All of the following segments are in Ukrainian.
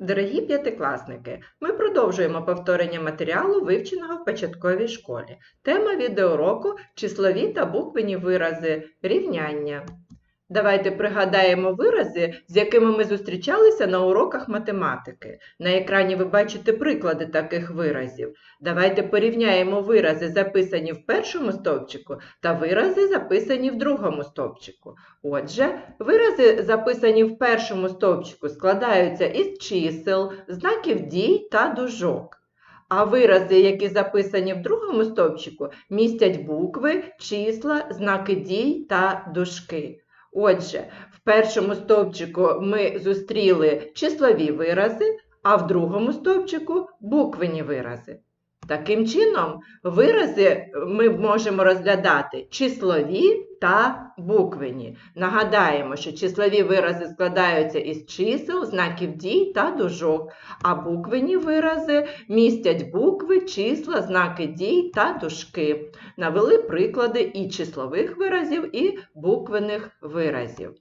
Дорогі п'ятикласники, ми продовжуємо повторення матеріалу, вивченого в початковій школі. Тема відеоуроку – числові та буквені вирази, рівняння. Давайте пригадаємо вирази, з якими ми зустрічалися на уроках математики. На екрані ви бачите приклади таких виразів. Давайте порівняємо вирази, записані в першому стовпчику, та вирази, записані в другому стовпчику. Отже, вирази, записані в першому стовпчику, складаються із чисел, знаків дій та дужок. А вирази, які записані в другому стовпчику, містять букви, числа, знаки дій та дужки. Отже, в першому стовпчику ми зустріли числові вирази, а в другому стовпчику буквені вирази. Таким чином, вирази ми можемо розглядати числові та буквені. Нагадаємо, що числові вирази складаються із чисел, знаків дій та дужок, а буквені вирази містять букви, числа, знаки дій та дужки. Навели приклади і числових виразів, і буквених виразів.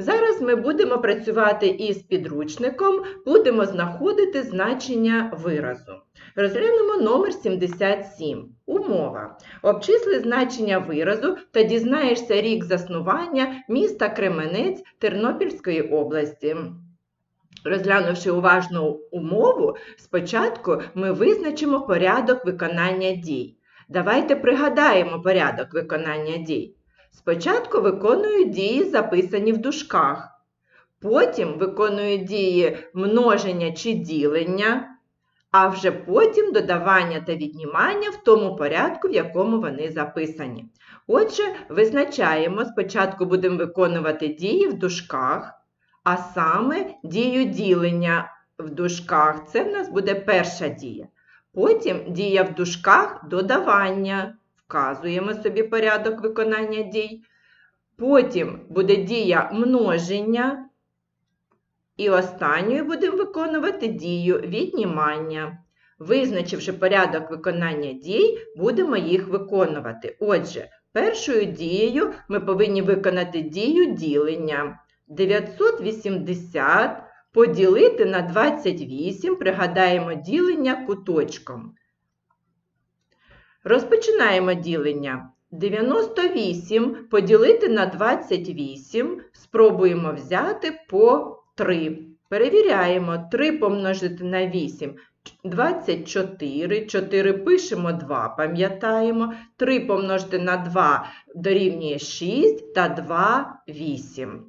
Зараз ми будемо працювати із підручником, будемо знаходити значення виразу. Розглянемо номер 77. Умова. Обчисли значення виразу та дізнаєшся рік заснування міста Кременець Тернопільської області. Розглянувши уважну умову, спочатку ми визначимо порядок виконання дій. Давайте пригадаємо порядок виконання дій. Спочатку виконують дії, записані в дужках. Потім виконують дії множення чи ділення, а вже потім додавання та віднімання в тому порядку, в якому вони записані. Отже, визначаємо, спочатку будемо виконувати дії в дужках, а саме дію ділення в дужках. Це в нас буде перша дія. Потім дія в дужках додавання. Вказуємо собі порядок виконання дій. Потім буде дія множення. І останньою будемо виконувати дію віднімання. Визначивши порядок виконання дій, будемо їх виконувати. Отже, першою дією ми повинні виконати дію ділення. 980 поділити на 28, пригадаємо ділення куточком. Розпочинаємо ділення. 98 поділити на 28, спробуємо взяти по 3. Перевіряємо 3 помножити на 8. 24, 4 пишемо 2, пам'ятаємо, 3 помножити на 2 дорівнює 6 та 2 8.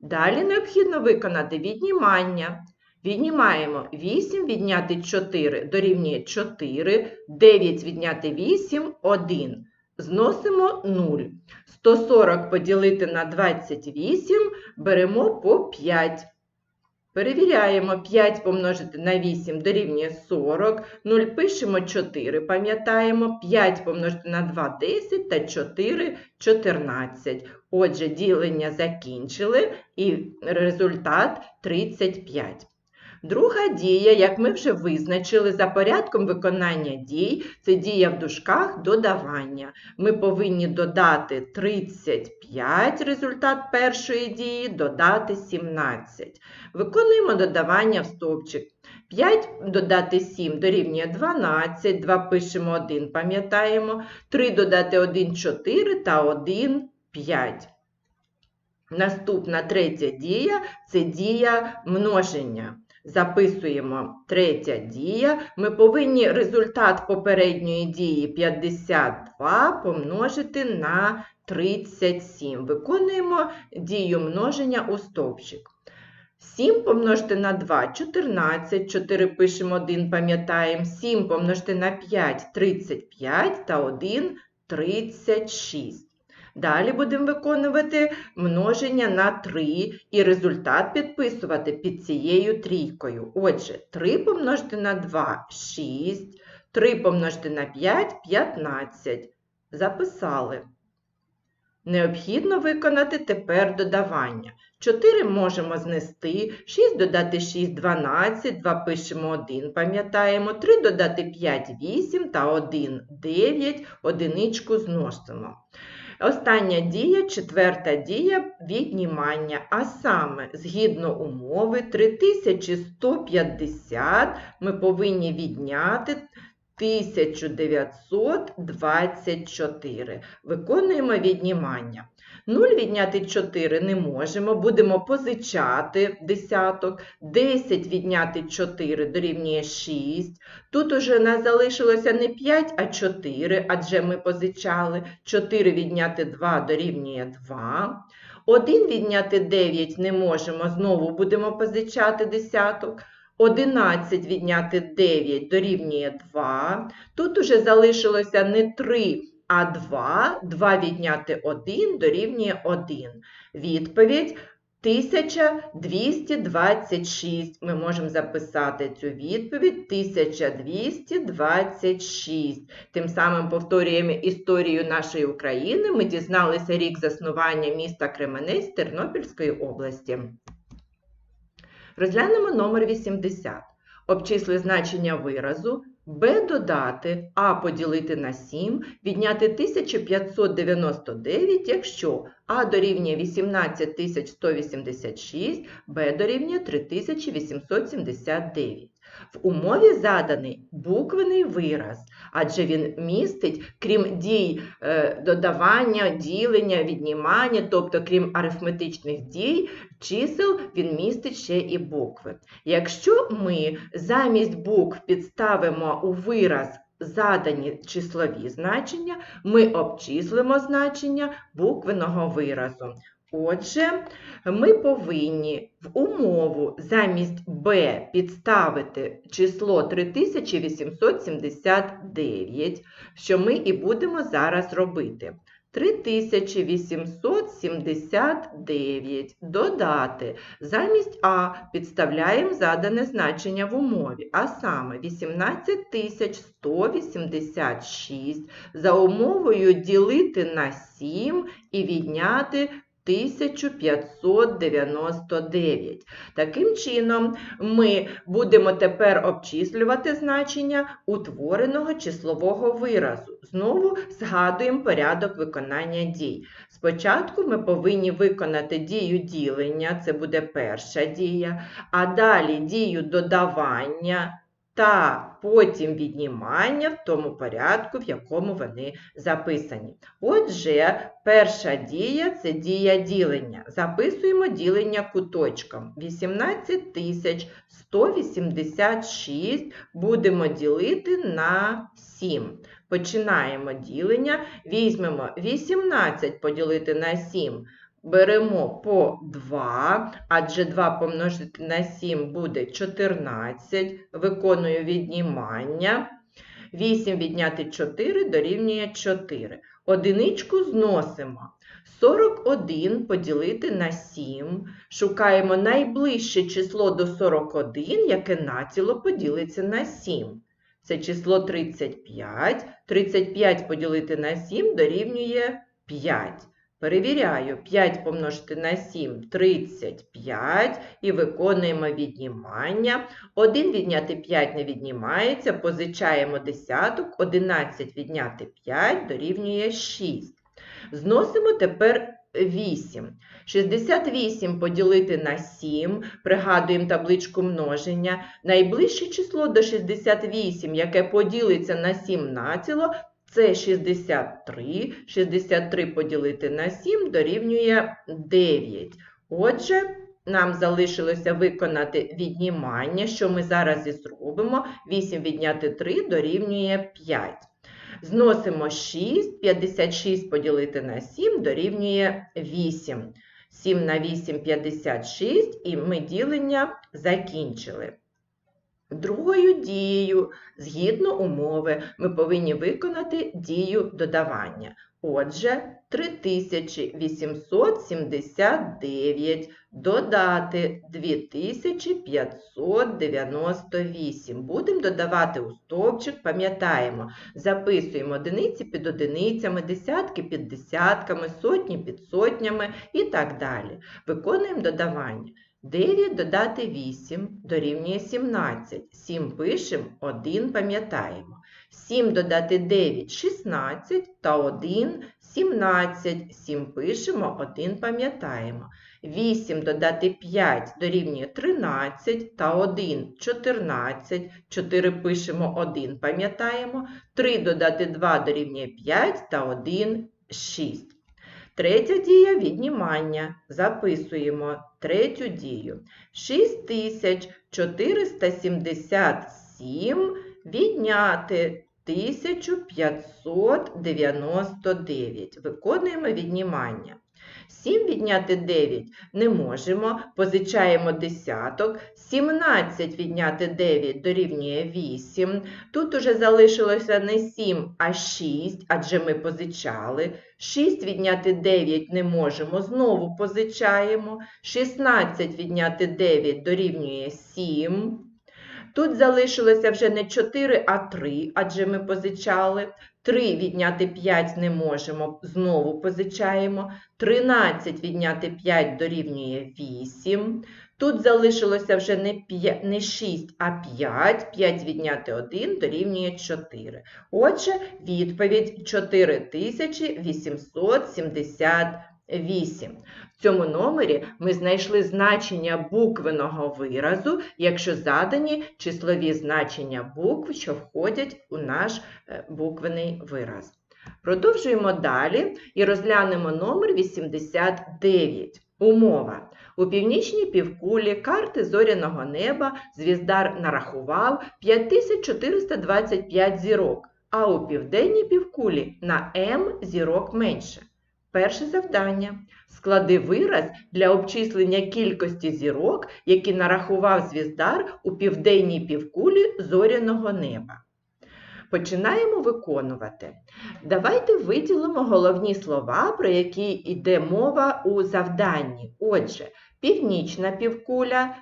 Далі необхідно виконати віднімання. Віднімаємо 8 відняти 4 дорівнює 4, 9 відняти 8 1. Зносимо 0. 140 поділити на 28 беремо по 5. Перевіряємо 5 помножити на 8 дорівнює 40, 0 пишемо 4, пам'ятаємо, 5 помножити на 2 10 та 4 14. Отже, ділення закінчили і результат 35. Друга дія, як ми вже визначили, за порядком виконання дій, це дія в дужках додавання. Ми повинні додати 35, результат першої дії, додати 17. Виконуємо додавання в стовпчик. 5 додати 7 дорівнює 12, 2 пишемо 1, пам'ятаємо, 3 додати 1 4 та 1 5. Наступна третя дія це дія множення. Записуємо третя дія. Ми повинні результат попередньої дії 52 помножити на 37. Виконуємо дію множення у стовпчик. 7 помножити на 2 14, 4 пишемо 1, пам'ятаємо, 7 помножити на 5 35 та 1 36. Далі будемо виконувати множення на 3 і результат підписувати під цією трійкою. Отже, 3 помножити на 2 6, 3 помножити на 5 15. Записали. Необхідно виконати тепер додавання. 4 можемо знести, 6 додати 6 12, 2 пишемо 1, пам'ятаємо, 3 додати 5 8 та 1 9, одиничку зносимо. Остання дія, четверта дія віднімання. А саме, згідно умови 3150 ми повинні відняти 1924. Виконуємо віднімання. 0 відняти 4 не можемо, будемо позичати десяток. 10 відняти 4 дорівнює 6. Тут уже нас залишилося не 5, а 4, адже ми позичали. 4 відняти 2 дорівнює 2. 1 відняти 9 не можемо, знову будемо позичати десяток. 11 відняти 9 дорівнює 2. Тут уже залишилося не 3, а 2. 2 відняти 1 дорівнює 1. Відповідь 1226. Ми можемо записати цю відповідь 1226. Тим самим повторюємо історію нашої України. Ми дізналися рік заснування міста Кременець Тернопільської області. Розглянемо номер 80. Обчисли значення виразу b додати а поділити на 7, відняти 1599, якщо а дорівнює 18186, Б дорівнює 3879. В умові заданий буквений вираз, адже він містить, крім дій е, додавання, ділення, віднімання, тобто крім арифметичних дій, чисел, він містить ще і букви. Якщо ми замість букв підставимо у вираз задані числові значення, ми обчислимо значення буквеного виразу. Отже, ми повинні в умову замість b підставити число 3879, що ми і будемо зараз робити. 3879 додати. Замість А підставляємо задане значення в умові, а саме 18186 за умовою ділити на 7 і відняти 1599. Таким чином, ми будемо тепер обчислювати значення утвореного числового виразу. Знову згадуємо порядок виконання дій. Спочатку ми повинні виконати дію ділення, це буде перша дія, а далі дію додавання. Та потім віднімання в тому порядку, в якому вони записані. Отже, перша дія це дія ділення. Записуємо ділення куточком. 18186 будемо ділити на 7. Починаємо ділення. Візьмемо 18 поділити на 7. Беремо по 2, адже 2 помножити на 7 буде 14. Виконую віднімання. 8 відняти 4 дорівнює 4. Одиничку зносимо. 41 поділити на 7. Шукаємо найближче число до 41, яке націло поділиться на 7. Це число 35. 35 поділити на 7 дорівнює 5. Перевіряю, 5 помножити на 7 – 35 і виконуємо віднімання. 1 відняти 5 не віднімається, позичаємо десяток, 11 відняти 5 дорівнює 6. Зносимо тепер 8. 68 поділити на 7, пригадуємо табличку множення. Найближче число до 68, яке поділиться на 7 націло, це 63. 63 поділити на 7 дорівнює 9. Отже, нам залишилося виконати віднімання, що ми зараз і зробимо. 8 відняти 3 дорівнює 5. Зносимо 6, 56 поділити на 7 дорівнює 8. 7 на 8 – 56, і ми ділення закінчили. Другою дією, згідно умови, ми повинні виконати дію додавання. Отже, 3879 додати 2598. Будемо додавати у стовпчик, пам'ятаємо, записуємо одиниці під одиницями, десятки під десятками, сотні під сотнями і так далі. Виконуємо додавання. 9 додати 8 дорівнює 17. 7 пишемо, 1 пам'ятаємо. 7 додати 9 – 16 та 1 – 17. 7 пишемо, 1 пам'ятаємо. 8 додати 5 дорівнює 13 та 1 – 14. 4 пишемо, 1 пам'ятаємо. 3 додати 2 дорівнює 5 та 1 – 6. Третя дія віднімання. Записуємо третю дію. 6477 відняти 1599. Виконуємо віднімання. 7 відняти 9 не можемо, позичаємо десяток. 17 відняти 9 дорівнює 8. Тут уже залишилося не 7, а 6, адже ми позичали. 6 відняти 9 не можемо, знову позичаємо. 16 відняти 9 дорівнює 7. Тут залишилося вже не 4, а 3, адже ми позичали. 3 відняти 5 не можемо, знову позичаємо. 13 відняти 5 дорівнює 8. Тут залишилося вже не, 5, не 6, а 5. 5 відняти 1 дорівнює 4. Отже, відповідь 4878. В цьому номері ми знайшли значення буквеного виразу, якщо задані числові значення букв, що входять у наш е, буквений вираз. Продовжуємо далі і розглянемо номер 89. Умова. У північній півкулі карти зоряного неба звіздар нарахував 5425 зірок, а у південній півкулі на М зірок менше. Перше завдання. Склади вираз для обчислення кількості зірок, які нарахував звіздар у південній півкулі зоряного неба. Починаємо виконувати. Давайте виділимо головні слова, про які йде мова у завданні. Отже, північна півкуля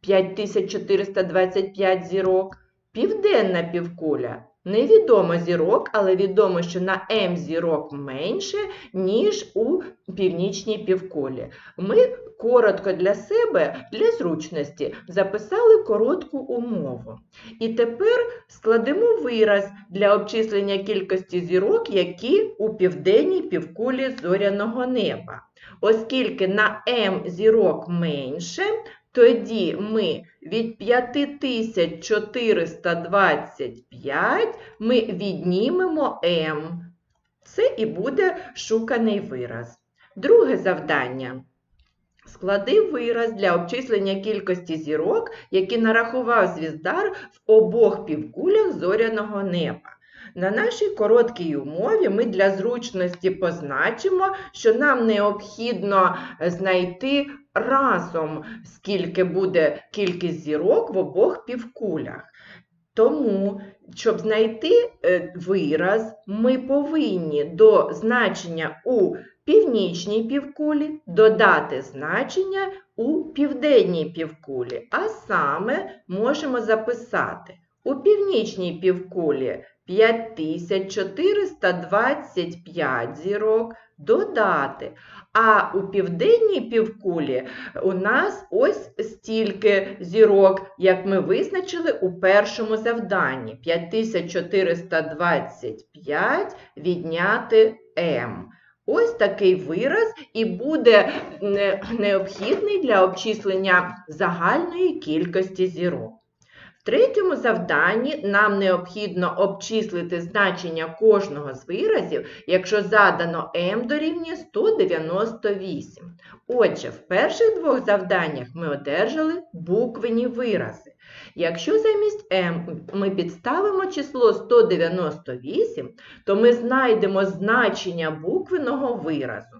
5425 зірок, південна півкуля Невідомо зірок, але відомо, що на М зірок менше, ніж у північній півкулі. Ми коротко для себе, для зручності, записали коротку умову. І тепер складемо вираз для обчислення кількості зірок, які у південній півкулі зоряного неба. Оскільки на М зірок менше, тоді ми від 5425 ми віднімемо m. Це і буде шуканий вираз. Друге завдання. Склади вираз для обчислення кількості зірок, які нарахував звіздар в обох півкулях зоряного неба. На нашій короткій умові ми для зручності позначимо, що нам необхідно знайти разом, скільки буде кількість зірок в обох півкулях. Тому, щоб знайти е, вираз, ми повинні до значення у північній півкулі додати значення у південній півкулі. А саме можемо записати у північній півкулі 5425 зірок додати. А у південній півкулі у нас ось стільки зірок, як ми визначили у першому завданні. 5425 відняти М. Ось такий вираз і буде необхідний для обчислення загальної кількості зірок. Третьому завданні нам необхідно обчислити значення кожного з виразів, якщо задано m дорівнює 198. Отже, в перших двох завданнях ми одержали буквені вирази. Якщо замість m ми підставимо число 198, то ми знайдемо значення буквеного виразу.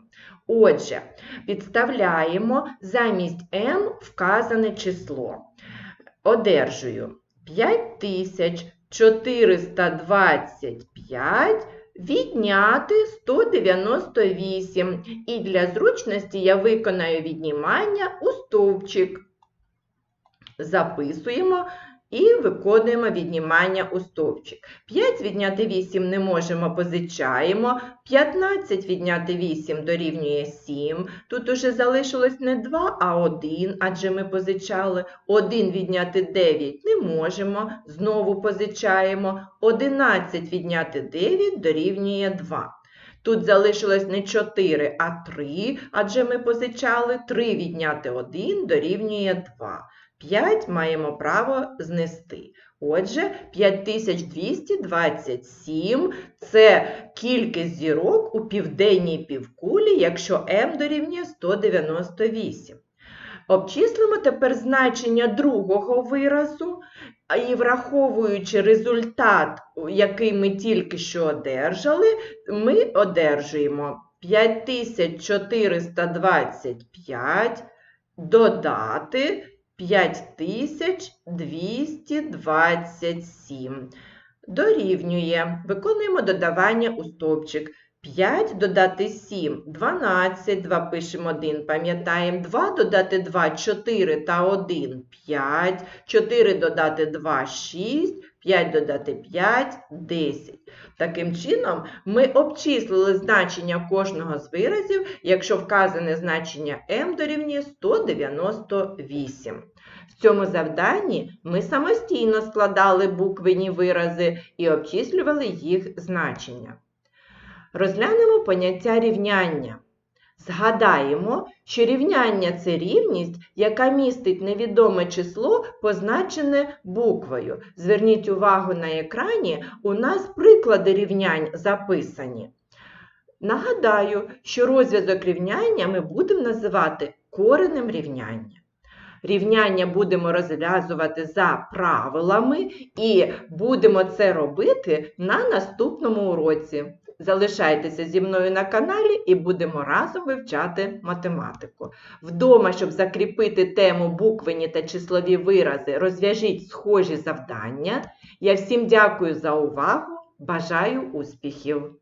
Отже, підставляємо замість m вказане число одержую 5425 відняти 198. І для зручності я виконаю віднімання у стовпчик. Записуємо І виконуємо віднімання у стовпчик. 5 відняти 8 не можемо, позичаємо. 15 відняти 8 дорівнює 7. Тут уже залишилось не 2, а 1, адже ми позичали. 1 відняти 9 не можемо, знову позичаємо. 11 відняти 9 дорівнює 2. Тут залишилось не 4, а 3, адже ми позичали. 3 відняти 1 дорівнює 2. 5 маємо право знести. Отже, 5227 – це кількість зірок у південній півкулі, якщо m дорівнює 198. Обчислимо тепер значення другого виразу, і враховуючи результат, який ми тільки що одержали, ми одержуємо 5425 додати 5227. Дорівнює. Виконуємо додавання у стовпчик. 5 додати 7 – 12, 2 пишемо 1, пам'ятаємо, 2 додати 2 – 4 та 1 – 5, 4 додати 2 – 6, 5 додати 5 – 10. Таким чином, ми обчислили значення кожного з виразів, якщо вказане значення m дорівнює 198. В цьому завданні ми самостійно складали буквені вирази і обчислювали їх значення. Розглянемо поняття рівняння. Згадаємо, що рівняння це рівність, яка містить невідоме число, позначене буквою. Зверніть увагу на екрані, у нас приклади рівнянь записані. Нагадаю, що розв'язок рівняння ми будемо називати коренем рівняння. Рівняння будемо розв'язувати за правилами і будемо це робити на наступному уроці. Залишайтеся зі мною на каналі і будемо разом вивчати математику. Вдома, щоб закріпити тему буквені та числові вирази, розв'яжіть схожі завдання. Я всім дякую за увагу, бажаю успіхів!